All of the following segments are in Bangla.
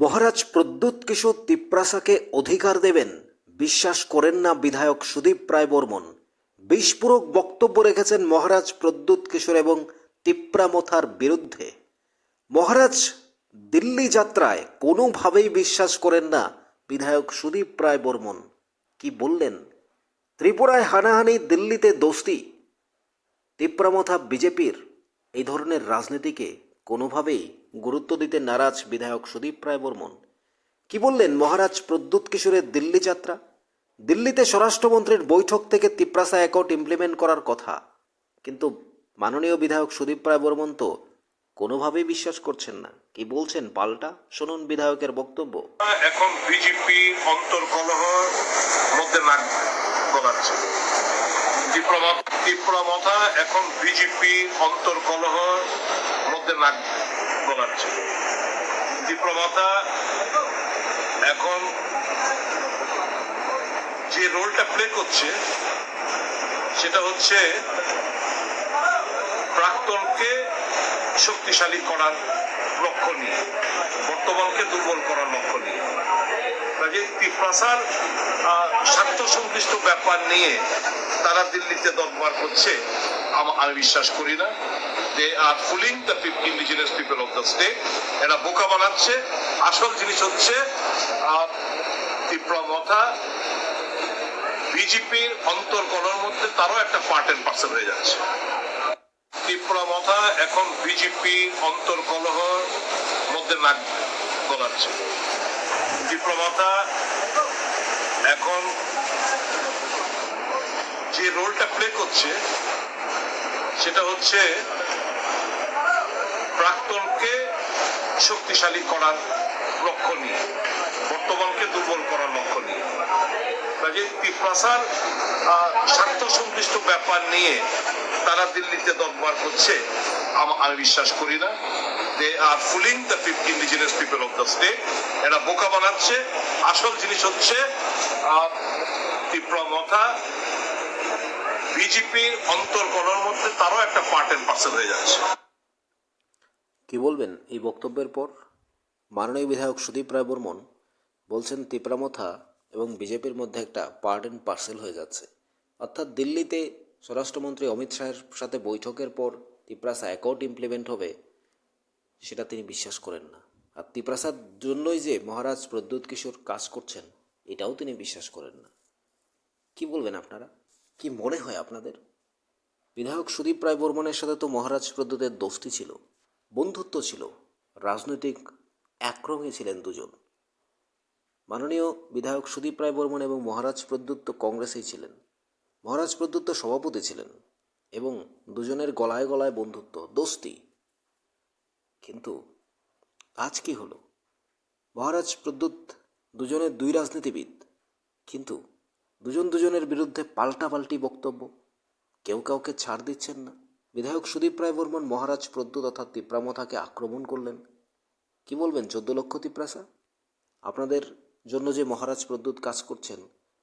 মহারাজ প্রদ্যুৎ কিশোর তিপ্রাসাকে অধিকার দেবেন। বিশ্বাস করেন না বিধায়ক সুদীপ রায় বর্মন। বিস্ফোরক বক্তব্য রেখেছেন মহারাজ প্রদ্যুৎ কিশোর এবং তিপ্রামথার বিরুদ্ধে। মহারাজ, দিল্লি যাত্রায় কোনোভাবেই বিশ্বাস করেন না বিধায়ক সুদীপ রায় বর্মন। কি বললেন? ত্রিপুরায় হানাহানি, দিল্লিতে দোস্তি। তিপ্রামথা বিজেপির। এই ধরনের রাজনীতিকে কোনোভাবেই গুরুত্ব দিতে নারাজ বিধায়ক সুদীপ রায় বর্মন। কি বললেন মহারাজ প্রদ্যুৎ কিশোরের দিল্লি যাত্রা? দিল্লিতে স্বরাষ্ট্রমন্ত্রীর বৈঠক থেকে তিপ্রাসা অ্যাকাউন্ট ইমপ্লিমেন্ট করার কথা। কিন্তু মাননীয় বিধায়ক সুদীপ রায় বর্মন তো কোনোভাবেই বিশ্বাস করছেন না। কি বলছেন পাল্টা? শুনুন বিধায়কের বক্তব্য। এখন বিজেপি অন্তর্কলহর মধ্যে নাক গলাচ্ছে। তীব্রমত- এখন বিজেপি অন্তর্কলহর মধ্যে নাক গলাচ্ছে তীব্রমতা এখন যে রোলটা প্লে করছে, সেটা হচ্ছে প্রাক্তনকে শক্তিশালী করার লক্ষ্য নিয়ে, বর্তমানকে দুর্বল করার লক্ষ্য নিয়ে। কাজে তিপ্রাসার স্বার্থ সংশ্লিষ্ট ব্যাপার নিয়ে তারা দিল্লিতে দরবার করছে। আম- বিশ্বাস করি না। They are fooling the indigenous people of the state এরা বোকা বানাচ্ছে। আসল জিনিস হচ্ছে তীব্রমথা বিজেপির অন্তর্গণের মধ্যে তারও একটা পার্ট এন্ড পার্সেল হয়ে যাচ্ছে। তীব্রমথা এখন বিজেপি অন্তর্কলহর মধ্যে নাক গলাচ্ছে। তীব্রমথা এখন যে রোলটা প্লে করছে সেটা হচ্ছে প্রাক্তনকে শক্তিশালী করার লক্ষ্য নিয়ে বর্তমানকে দুর্বল করার লক্ষ্য নিয়ে। কাজে আহ, স্বার্থ সংশ্লিষ্ট ব্যাপার নিয়ে তারা দিল্লিতে দরবার করছে আমি বিশ্বাস করি না। They are fooling the indigenous people of the state এরা বোকা বানাচ্ছে। আসল জিনিস হচ্ছে আহ, তীব্রমথা বিজেপির অন্তর্গণের মধ্যে তারও একটা পার্ট এন্ড পার্সেল হয়ে যাচ্ছে। কি বলবেন? এই বক্তব্যের পর মাননীয় বিধায়ক সুদীপ রায় বর্মন বলছেন, তিপ্রামথা এবং বিজেপির মধ্যে একটা পার্ট অ্যান্ড পার্সেল হয়ে যাচ্ছে। অর্থাৎ দিল্লিতে স্বরাষ্ট্রমন্ত্রী অমিত শাহের সাথে বৈঠকের পর তিপ্রাসা অ্যাকাউন্ট ইমপ্লিমেন্ট হবে, সেটা তিনি বিশ্বাস করেন না। আর তিপ্রাসার জন্যই যে মহারাজ প্রদ্যুৎ কিশোর কাজ করছেন, এটাও তিনি বিশ্বাস করেন না। কি বলবেন আপনারা? কি মনে হয় আপনাদের? বিধায়ক সুদীপ রায় বর্মনের সাথে তো মহারাজ প্রদ্যুতের দোস্তি ছিল, বন্ধুত্ব ছিল, রাজনৈতিক একরঙে ছিলেন দুজন। মাননীয় বিধায়ক সুদীপ রায় বর্মন এবং মহারাজ প্রদ্যুৎ তো কংগ্রেসেই ছিলেন। মহারাজ প্রদ্যুৎ তো সভাপতি ছিলেন এবং দুজনের গলায় গলায় বন্ধুত্ব দোস্তি কিন্তু আজ কি হলো? মহারাজ প্রদ্যুৎ দুজনের দুই রাজনীতিবিদ, কিন্তু দুজন দুজনের বিরুদ্ধে পাল্টাপাল্টি বক্তব্য কেউ কাউকে ছাড় দিচ্ছেন না। বিধায়ক সুদীপ রায় বর্মন মহারাজ প্রদ্যুৎ অর্থাৎ তিপ্রামথাকে আক্রমণ করলেন। কি বলবেন, চোদ্দ লক্ষ তিপ্রাসা আপনাদের জন্য যে মহারাজ প্রদ্যুৎ কাজ করছেন,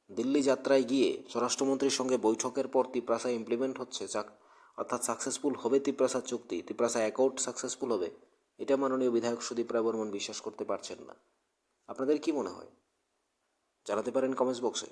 দিল্লি যাত্রায় গিয়ে স্বরাষ্ট্রমন্ত্রীর সঙ্গে বৈঠকের পর তিপ্রাসা ইমপ্লিমেন্ট হচ্ছে, চাক অর্থাৎ সাকসেসফুল হবে তিপ্রাসার চুক্তি তিপ্রাসা অ্যাকাউন্ট সাকসেসফুল হবে, এটা মাননীয় বিধায়ক সুদীপ রায় বর্মন বিশ্বাস করতে পারছেন না। আপনাদের কি মনে হয়? জানাতে পারেন কমেন্টস বক্সে